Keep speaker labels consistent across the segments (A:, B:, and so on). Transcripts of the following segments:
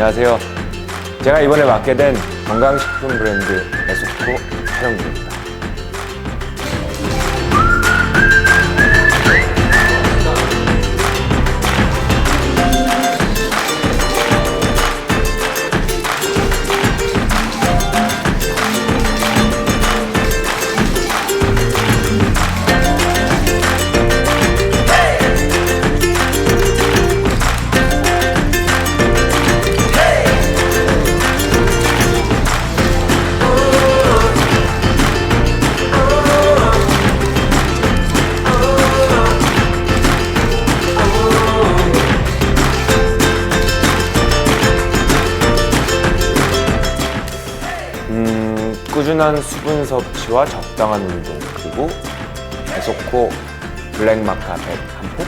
A: 안녕하세요. 제가 이번에 맡게 된 건강식품 브랜드 에소코 촬영부입니다. 꾸준한 수분 섭취와 적당한 운동 그리고 에소코 블랙 마카 100한 포?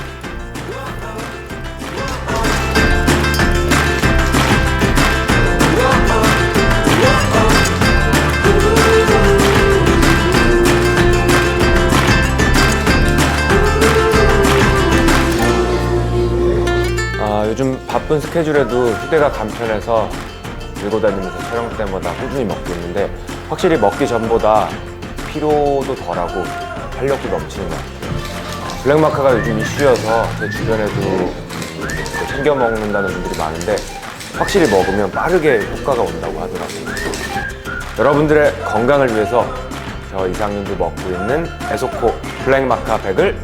A: 아, 요즘 바쁜 스케줄에도 휴대가 간편해서 들고 다니면서 촬영 때마다 꾸준히 먹고 있는데 확실히 먹기 전보다 피로도 덜하고 활력도 넘치는 것 같아요. 블랙마카가 요즘 이슈여서 제 주변에도 챙겨 먹는다는 분들이 많은데 확실히 먹으면 빠르게 효과가 온다고 하더라고요. 여러분들의 건강을 위해서 저 이상님도 먹고 있는 에소코 블랙마카 100을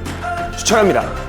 A: 추천합니다.